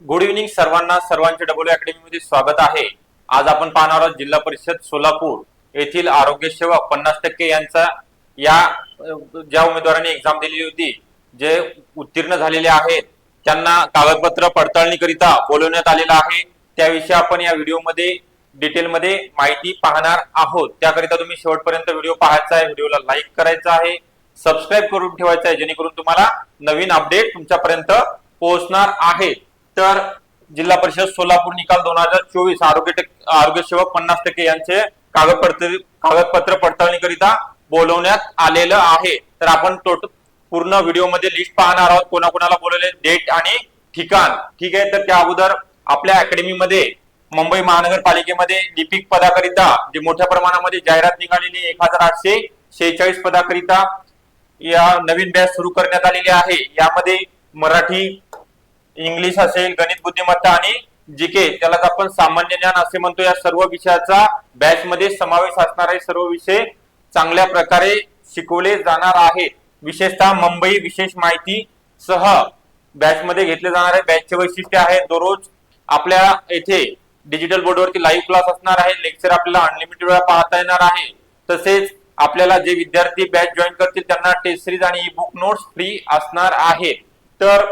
Good evening सर्वांना. सर्वांचे W academy मध्ये स्वागत आहे. आज आपण पाहणार आहोत जिल्हा परिषद सोलापूर येथील आरोग्य सेवा पन्नास टक्के यांचा या ज्या उमेदवारांनी एक्झाम दिलेली होती जे उत्तीर्ण झालेले आहेत त्यांना कागदपत्र पडताळणीकरिता बोलवण्यात आलेलं आहे. त्याविषयी आपण या व्हिडिओमध्ये डिटेलमध्ये माहिती पाहणार आहोत. त्याकरिता तुम्ही शेवटपर्यंत व्हिडिओ पाहायचा आहे व्हिडिओला लाईक करायचा आहे सबस्क्राईब करून ठेवायचा आहे जेणेकरून तुम्हाला नवीन अपडेट तुमच्यापर्यंत पोहोचणार आहे. तर जिल्हा परिषद सोलापूर निकाल दोन हजार चोवीस आरोग्य आरोग्य सेवक पन्नास टक्के यांचे कागदपत्र कागदपत्र पडताळणीकरिता बोलवण्यात आलेलं आहे. तर आपण टोटल पूर्ण व्हिडिओमध्ये लिस्ट पाहणार आहोत. कोणाकोणाला बोलवले डेट आणि ठिकाण. ठीक आहे? तर त्या अगोदर आपल्या अकॅडमीमध्ये मुंबई महानगरपालिकेमध्ये लिपिक पदाकरिता जे मोठ्या प्रमाणामध्ये जाहिरात निघालेली एक हजार आठशे शेहेचाळीस पदाकरिता या नवीन बॅच सुरू करण्यात आलेली आहे. यामध्ये मराठी इंग्लिश असेल गणित बुद्धिमत्ता आणि जीके त्यालाच आपण सामान्य ज्ञान असे म्हणतो. या सर्व विषयाचा बॅच मध्ये समावेश असणारे सर्व विषय चांगल्या प्रकारे शिकवले जाणार आहेत. विशेषतः मुंबई विशेष माहिती सह बॅच मध्ये घेतले जाणारे बॅचचे वैशिष्ट्य आहे दररोज आपल्या येथे डिजिटल बोर्डवरती लाईव्ह क्लास असणार आहे. लेक्चर आपल्याला अनलिमिटेड वेळा पाहता येणार आहे. तसेच आपल्याला जे विद्यार्थी बॅच जॉईन करतील त्यांना टेस्ट सिरीज आणि ई बुक नोट्स फ्री असणार आहे. तर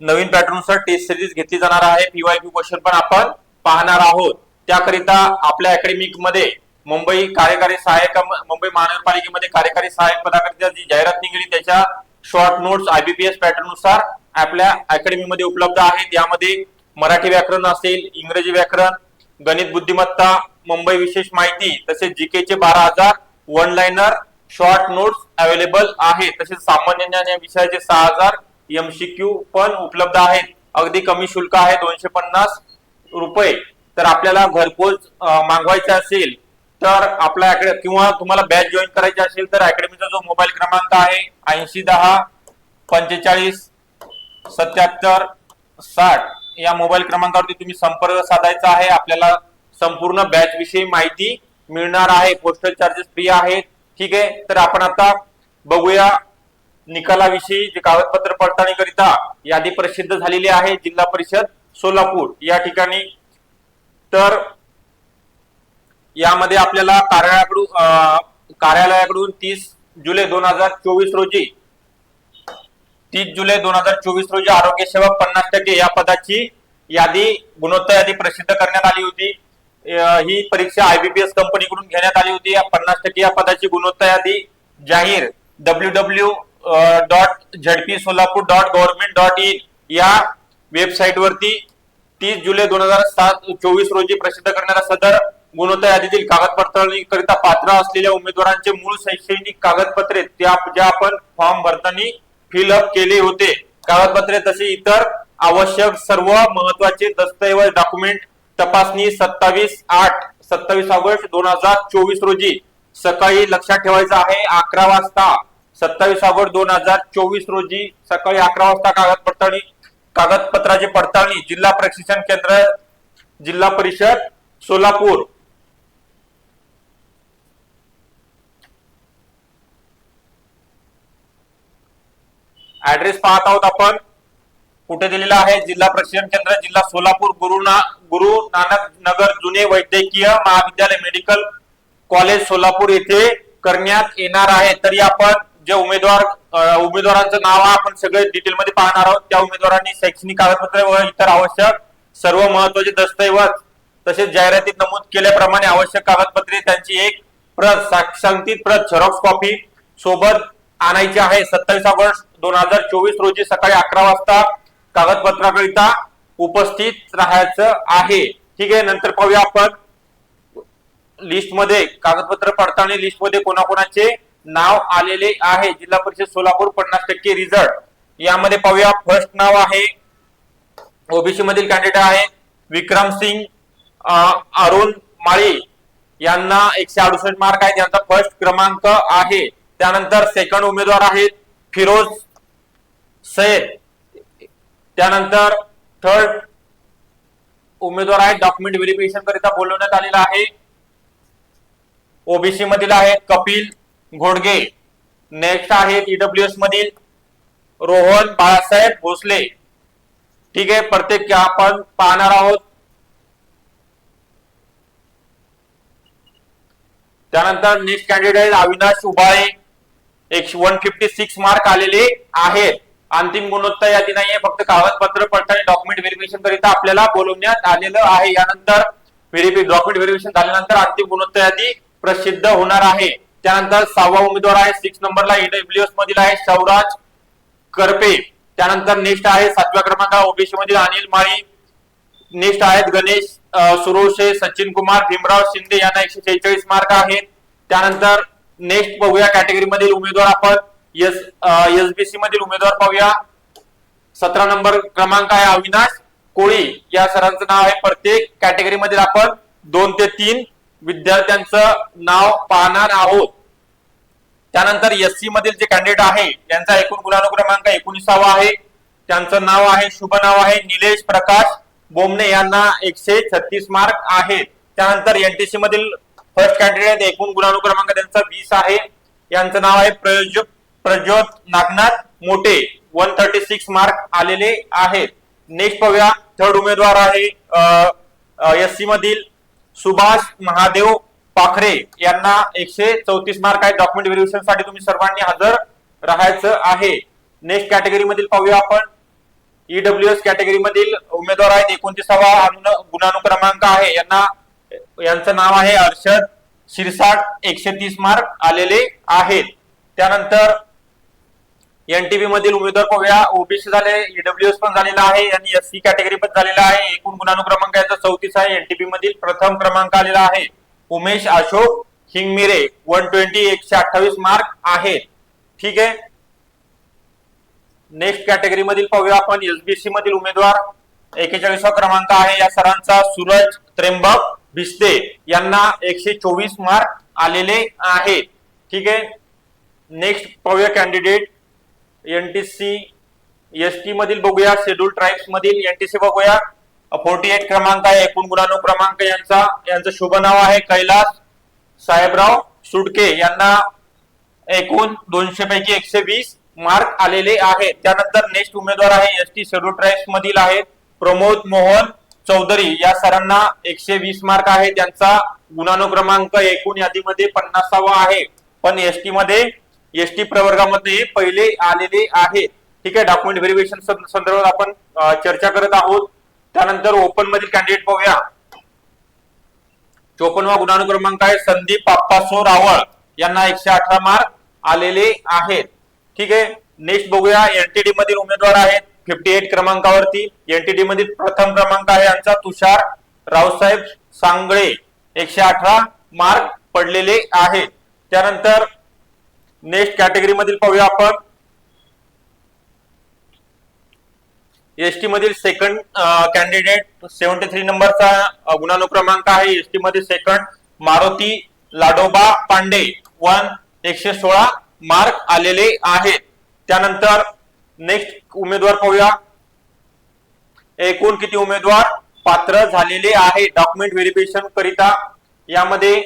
नवीन पॅटर्ननुसार टेस्ट सिरीज घेतली जाणार आहे. पीवायपी क्वेश्चन पण आपण पाहणार आहोत. त्याकरिता आपल्या अकॅडमिकमध्ये मुंबई कार्यकारी सहाय्यक मुंबई महानगरपालिकेमध्ये कार्यकारी सहाय्यक पदाकरिता जी जाहिरात निघाली त्याच्या शॉर्ट नोट्स आयबीपीएस पॅटर्ननुसार आपल्या अकॅडमीमध्ये उपलब्ध आहेत यामध्ये मराठी व्याकरण असेल इंग्रजी व्याकरण गणित बुद्धिमत्ता मुंबई विशेष माहिती तसेच जीके चे बारा हजार one liner short notes available आहेत तसेच सामान्य ज्ञान या विषयाचे सहा हजार एमसीक्यू पण उपलब्ध आहेत. अगदी कमी शुल्क आहे दोनशे पन्नास रुपये. तर आपल्याला घरपोच अं, मागवायचे असेल तर आपल्या किंवा तुम्हाला बॅच जॉईन करायची असेल तर अकॅडमीचा जो मोबाईल क्रमांक आहे ऐंशी दहा पंचेचाळीस सत्याहत्तर साठ या मोबाईल क्रमांकावरती तुम्ही संपर्क साधायचा आहे. आपल्याला संपूर्ण बॅच विषयी माहिती मिळणार आहे. पोस्टल चार्जेस फ्री आहेत. ठीक आहे? तर आपण आता बघूया निकालाविषयी जे कागदपत्र पडताळणी करिता यादी प्रसिद्ध झालेली आहे जिल्हा परिषद सोलापूर या ठिकाणी. तर यामध्ये आपल्याला कार्यालयाकडून कार्यालयाकडून तीस जुलै दोन हजार चोवीस रोजी तीस जुलै दोन हजार चोवीस रोजी आरोग्य सेवा पन्नास टक्के या पदाची यादी गुणवत्ता यादी प्रसिद्ध करण्यात आली होती. ही परीक्षा आयबीपीएस कंपनीकडून घेण्यात आली होती. या पन्नास टक्के या पदाची गुणवत्ता यादी जाहीर W W dot ZP Solapur dot government dot in या वेबसाईटवरती तीस जुलै दोन हजार सात चोवीस रोजी प्रसिद्ध करणारा सदर गुणवत्ता यादीतील कागदपत्रांकरिता पात्र असलेल्या उमेदवारांचे मूळ शैक्षणिक कागदपत्रे त्या ज्या आपण फॉर्म भरताना फिलअप केले होते. कागदपत्रे तसे इतर आवश्यक सर्व महत्त्वाचे दस्तऐवज डॉक्युमेंट तपासणी सत्तावीस आठ सत्तावीस ऑगस्ट दोन हजार चोवीस रोजी सकाळी लक्षात ठेवायचं आहे. अकरा वाजता सत्तावीस ऑगस्ट दोन हजार चोवीस रोजी सकाळी अकरा वाजता कागद पडताळणी कागदपत्राची पडताळणी जिल्हा प्रशिक्षण केंद्र जिल्हा परिषद सोलापूर. ऍड्रेस पाहत आहोत आपण. कुठे दिलेला आहे? जिल्हा प्रशिक्षण केंद्र जिल्हा सोलापूर गुरु ना गुरु नानक नगर जुने वैद्यकीय महाविद्यालय मेडिकल कॉलेज सोलापूर येथे करण्यात येणार आहे. तरी आपण जे उमेदवार उमेदवारांचं नाव आपण सगळे डिटेलमध्ये पाहणार आहोत त्या उमेदवारांनी शैक्षणिक कागदपत्रे व इतर आवश्यक सर्व महत्त्वाचे दस्तऐवज तसेच जाहिरातीत नमूद केल्याप्रमाणे आवश्यक कागदपत्रे त्यांची एक प्रत साक्षांकित प्रत झेरॉक्स कॉपी सोबत आणायची आहे. सत्तावीस ऑगस्ट दोन हजार चोवीस रोजी सकाळी अकरा वाजता कागदपत्राकरिता उपस्थित राहायचं आहे. ठीक आहे नंतर पाहूया आपण. लिस्टमध्ये कागदपत्र पडताळणी लिस्टमध्ये कोणाकोणाचे नाव आलेले आहे. जिल्हा परिषद सोलापूर पन्नास टक्के रिझल्ट यामध्ये पाहूया. फर्स्ट नाव आहे. ओबीसी मधील कॅन्डिडेट आहे. विक्रम सिंग अरुण माळी. यांना एकशे अडुसष्ट मार्क आहेत. यांचा फर्स्ट क्रमांक आहे. त्यानंतर सेकंड उमेदवार आहेत फिरोज सैद त्यानंतर थर्ड उमेदवार आहेत डॉक्युमेंट व्हेरिफिकेशन करिता बोलवण्यात आलेला आहे. ओबीसी मधील आहेत कपिल घोडगे. नेक्स्ट आहेत ईडब्ल्यू एस मधील रोहन बाळासाहेब भोसले. ठीक आहे प्रत्येक आपण पाहणार आहोत. त्यानंतर नेक्स्ट कॅन्डिडेट अविनाश उबाळे. एकशे वन फिफ्टी सिक्स मार्क आलेले आहेत. अंतिम गुणवत्ता यादी नाहीये फक्त कागदपत्र पडताळणी डॉक्युमेंट व्हेरिफिकेशन करिता आपल्याला बोलवण्यात आलेलं आहे. यानंतर व्हेरिफि डॉक्युमेंट व्हेरिफिकेशन झाल्यानंतर अंतिम गुणवत्ता यादी प्रसिद्ध होणार आहे. त्यानंतर सहावा उमेदवार आहे सिक्स नंबरला ईडब्ल्यूएस मधील आहे शौराज करपे. त्यानंतर नेक्स्ट आहे सातव्या क्रमांकाला ओबीसी मधील अनिल माळी. नेक्स्ट आहेत गणेश सुरोशे सचिन कुमार भीमराव शिंदे यांना एकशे शेहेचाळीस मार्क आहेत. त्यानंतर नेक्स्ट पाहूया कॅटेगरी मधील उमेदवार आपण. एस एसबीसी मधील उमेदवार पाहूया. सतरा नंबर क्रमांक आहे अविनाश कोळी. या सरांचं नाव आहे प्रत्येक कॅटेगरी मधील आपण दोन ते तीन. विद्यार्थ्यांचं नाव पाहणार आहोत. त्यानंतर एस सी मधील जे कॅन्डिडेट आहे त्यांचा एकूण गुणानुक्रमांक एकोणीसावा आहे. त्यांचं नाव आहे शुभ नाव आहे निलेश प्रकाश बोमणे यांना एकशे छत्तीस मार्क आहेत. त्यानंतर एनटीसी मधील फर्स्ट कॅन्डिडेट एकूण गुणानुक्रमांक त्यांचा वीस आहे. यांचं नाव आहे प्रयोजक प्रज्योत नागनाथ मोठे वन थर्टी सिक्स मार्क आलेले आहेत. नेक्स्ट पाहूया थर्ड उमेदवार आहे एस सी मधील सुभाष महादेव पाखरे यांना एकशे चौतीस मार्क आहेत डॉक्युमेंट व्हेरिफिकेशनसाठी तुम्ही सर्वांनी हजर राहायचं आहे. नेक्स्ट कॅटेगरी मधील पाहूया आपण. ईडब्ल्यूएस कॅटेगरी मधील उमेदवार आहेत. एकोणतीसावा गुणानुक्रमांक आहे. यांना यांचं नाव आहे अर्षद शिरसाट. एकशे तीस मार्क आलेले आहेत. त्यानंतर एनटीबी मधील उमेदवार पाहूया. ओबीसी झाले. ईडब्ल्यूएस पण झालेला आहे. आणि एससी कॅटेगरी पण झालेला आहे. एकूण गुणानुक्रमांक चौतीस आहे. एनटीपी मधील प्रथम क्रमांक आलेला आहे. उमेश अशोक हिंगमिरे वन ट्वेंटी एकशे अठ्ठावीस मार्क आहेत. ठीक आहे? नेक्स्ट कॅटेगरी मधील पाहूया आपण. एसबीसी मधील उमेदवार एकेचाळीसवा क्रमांक आहे. या सरांचा सूरज त्र्यंबक भिस्ते यांना एकशे चोवीस मार्क आलेले आहेत. ठीक आहे? नेक्स्ट पाहूया कॅन्डिडेट एनटीसी एसटी मधील बघूया. शेड्यूल ट्राईब्स मधील एनटीसी बघूया. फोर्टी एट क्रमांक आहे एकूण गुणानुक्रमांक यांचा. यांचं शुभ नाव आहे कैलास साहेबराव सुडके. यांना एकूण दोनशे पैकी एकशे वीस मार्क आलेले आहेत त्यानंतर नेक्स्ट उमेदवार आहे एस टी शेड्यूल ट्राईब्स मधील आहेत प्रमोद मोहन चौधरी. या सरांना एकशे वीस मार्क आहे. त्यांचा गुणानुक्रमांक एकूण यादीमध्ये पन्नासावा आहे. पण एस टी मध्ये एस टी प्रवर्गामध्ये पहिले आलेले आहेत ठीक आहे डॉक्युमेंट व्हेरिफिकेशन संदर्भात आपण चर्चा करत आहोत. त्यानंतर ओपन मधील कॅन्डिडेट पाहूया. चोपन्नवा गुणानुक्रमांक आहे संदीप पाप्पासो रावळ. यांना एकशे अठरा मार्क आलेले आहेत. ठीक आहे नेक्स्ट बघूया. एनटीडी मधील उमेदवार आहेत फिफ्टी एट क्रमांकावरती एनटीडी मधील प्रथम क्रमांक आहे यांचा तुषार रावसाहेब सांगळे. एकशे अठरा मार्क पडलेले आहेत. त्यानंतर नेक्स्ट कॅटेगरी मधील पाहूया आपण. एसटी मधील सेकंड कॅन्डिडेट सेव्हन्टी थ्री नंबरचा अ, गुणानुक्रमांक आहे. एसटी मध्ये सेकंड मारुती लाडोबा पांडे. वन एकशे सोळा मार्क आलेले आहेत. त्यानंतर नेक्स्ट उमेदवार पाहूया. एकूण किती उमेदवार पात्र झालेले आहे? डॉक्युमेंट व्हेरिफिकेशन करिता यामध्ये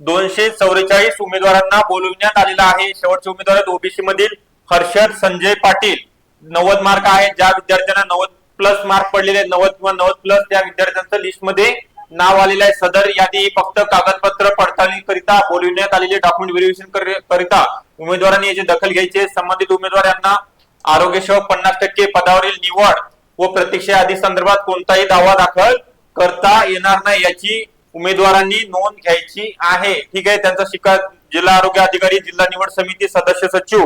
दोनशे चौवेचाळीस उमेदवारांना बोलविण्यात आलेला आहे. शेवटचे उमेदवार आहेत ओबीसी मधील हर्षद संजय पाटील. नव्वद मार्क आहे. ज्या विद्यार्थ्यांना नव्वद प्लस मार्क पडलेले आहेत, नव्वद किंवा नव्वद प्लस त्या विद्यार्थ्यांचं लिस्टमध्ये नाव आलेलं आहे. सदर यादी फक्त कागदपत्र पडताळणीकरिता बोलविण्यात आलेले डॉक्युमेंट व्हेरिफिकेशन करिता उमेदवारांनी याची दखल घ्यायची संबंधित उमेदवार यांना आरोग्यसेवक पन्नास टक्के पदावरील निवड व प्रतीक्षा यादी संदर्भात कोणताही दावा दाखल करता येणार नाही याची उमेदवारांनी नोंद घ्यायची आहे. ठीक आहे. त्यांचा शिका जिल्हा आरोग्य अधिकारी जिल्हा निवड समिती सदस्य सचिव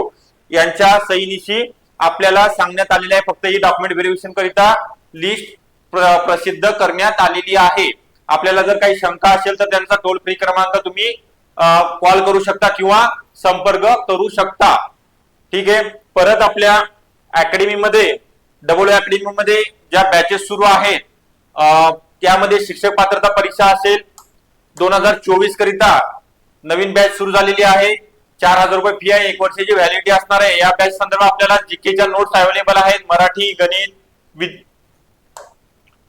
यांच्या सहीनिशी आपल्याला सांगण्यात आलेलं आहे. फक्त ही डॉक्युमेंट व्हेरिफिकेशन करिता लिस्ट प्रसिद्ध करण्यात आलेली आहे. आपल्याला जर काही शंका असेल तर त्यांचा टोल फ्री क्रमांक तुम्ही कॉल करू शकता किंवा संपर्क करू शकता. ठीक आहे? परत आपल्या अकॅडमीमध्ये डबल अकॅडमीमध्ये ज्या बॅचेस सुरू आहेत त्यामध्ये शिक्षक पात्रता परीक्षा असेल. दोन हजार चोवीस करिता नवीन बॅच सुरू झालेली आहे. चार हजार रुपये फी आहे. एक वर्षाची व्हॅलिडिटी असणार आहे. या बॅच संदर्भात आपल्याला जीकेच्या नोट्स अवेलेबल आहेत. मराठी गणित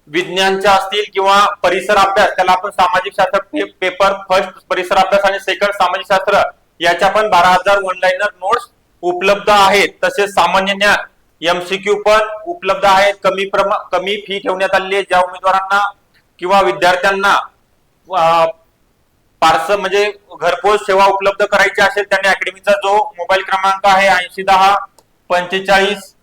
विज्ञानच्या असतील किंवा परिसर अभ्यास त्याला आपण सामाजिक शास्त्र पेपर फर्स्ट परिसर अभ्यास आणि सेकंड सामाजिक शास्त्र याच्या पण बारा हजार ऑनलाईनर नोट्स उपलब्ध आहेत. तसेच सामान्य ज्ञान एमसीक्यू पण उपलब्ध आहेत. कमी प्रमा कमी फी ठेवण्यात आलेली आहे. ज्या उमेदवारांना किंवा विद्यार्थ्यांना पार्सल म्हणजे घरपोच सेवा उपलब्ध करायची असेल त्यांनी अकॅडमीचा जो मोबाईल क्रमांक आहे ऐंशी दहा पंचेचाळीस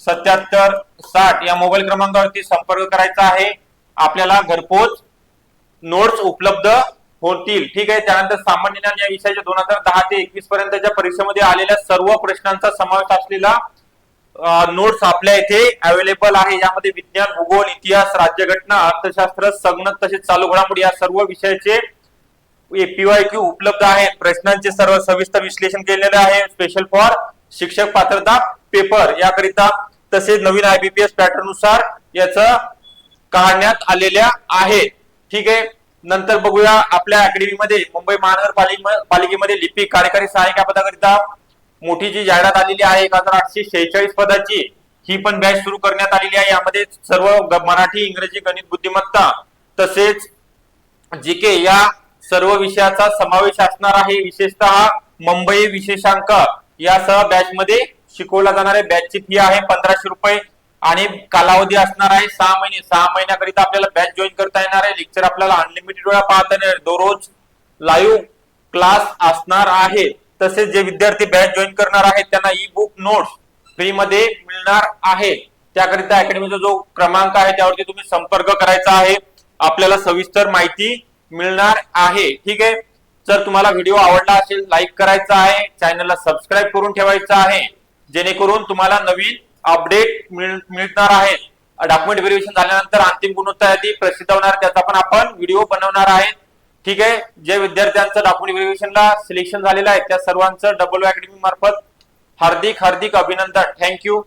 सत्याहत्तर साठ या मोबाईल क्रमांकावरती संपर्क करायचा आहे. आपल्याला घरपोच नोट्स उपलब्ध होतील. ठीक आहे त्यानंतर सामान्य ज्ञान या विषयाच्या दोन हजार दहा ते एकवीस पर्यंतच्या परीक्षेमध्ये आलेल्या सर्व प्रश्नांचा समावेश असलेला नोट्स आपल्या इथे अवेलेबल आहे. यामध्ये विज्ञान भूगोल इतिहास राज्यघटना अर्थशास्त्र संगणक तसेच चालू घडामोडी या सर्व विषयाचे पीवाय क्यू उपलब्ध आहे प्रश्नांचे सर्व सविस्तर विश्लेषण केलेले आहे. स्पेशल फॉर शिक्षक पात्रता पेपर याकरिता तसेच नवीन आयबीपीएस पॅटर्ननुसार याच काढण्यात आलेल्या आहे. ठीक आहे. नंतर बघूया आपल्या अकॅडमीमध्ये मुंबई महानगरपालिकेमध्ये पालिकेमध्ये लिपिक कार्यकारी सहाय्यक या पदाकरिता मोठी जी जाहिरात आलेली आहे एक हजार आठशे शेहेचाळीस पदाची. ही पण बॅच सुरू करण्यात आलेली आहे. यामध्ये सर्व मराठी इंग्रजी गणित बुद्धिमत्ता तसेच जी के या सर्व विषयाचा समावेश असणार आहे. विशेषतः मुंबई विशेषांक यासह बॅच मध्ये शिकवला जाणाऱ्या बॅचची फी आहे पंधराशे रुपये. आणि कालावधी असणार आहे सहा महिने सहा महिन्याकरिता आपल्याला बॅच जॉईन करता येणार आहे. लेक्चर आपल्याला अनलिमिटेड वेळा पाहता येणार दररोज लाईव्ह क्लास असणार आहे. तसेच जे विद्यार्थी बॅच जॉईन करणार आहेत त्यांना ई बुक नोट्स फ्री मध्ये मिळणार आहे. त्याकरिता अकॅडमीचा जो क्रमांक आहे त्यावरती तुम्ही संपर्क करायचा आहे. आपल्याला सविस्तर माहिती मिळणार आहे. ठीक आहे? जर तुम्हाला व्हिडिओ आवडला असेल लाईक करायचा आहे चॅनलला सबस्क्राईब करून ठेवायचं आहे जेणेकरून तुम्हाला नवीन अपडेट मिळणार आहे. डॉक्युमेंट व्हेरिफिकेशन झाल्यानंतर अंतिम गुणवत्ता यादी प्रसिद्ध होणार त्याचा पण आपण व्हिडिओ बनवणार आहे. ठीक आहे? जे विद्यार्थ्यांचं डॉक्युमेंट व्हेरिफिकेशनला सिलेक्शन झालेलं आहे त्या सर्वांचं डबल अकॅडमी मार्फत हार्दिक हार्दिक अभिनंदन. थँक्यू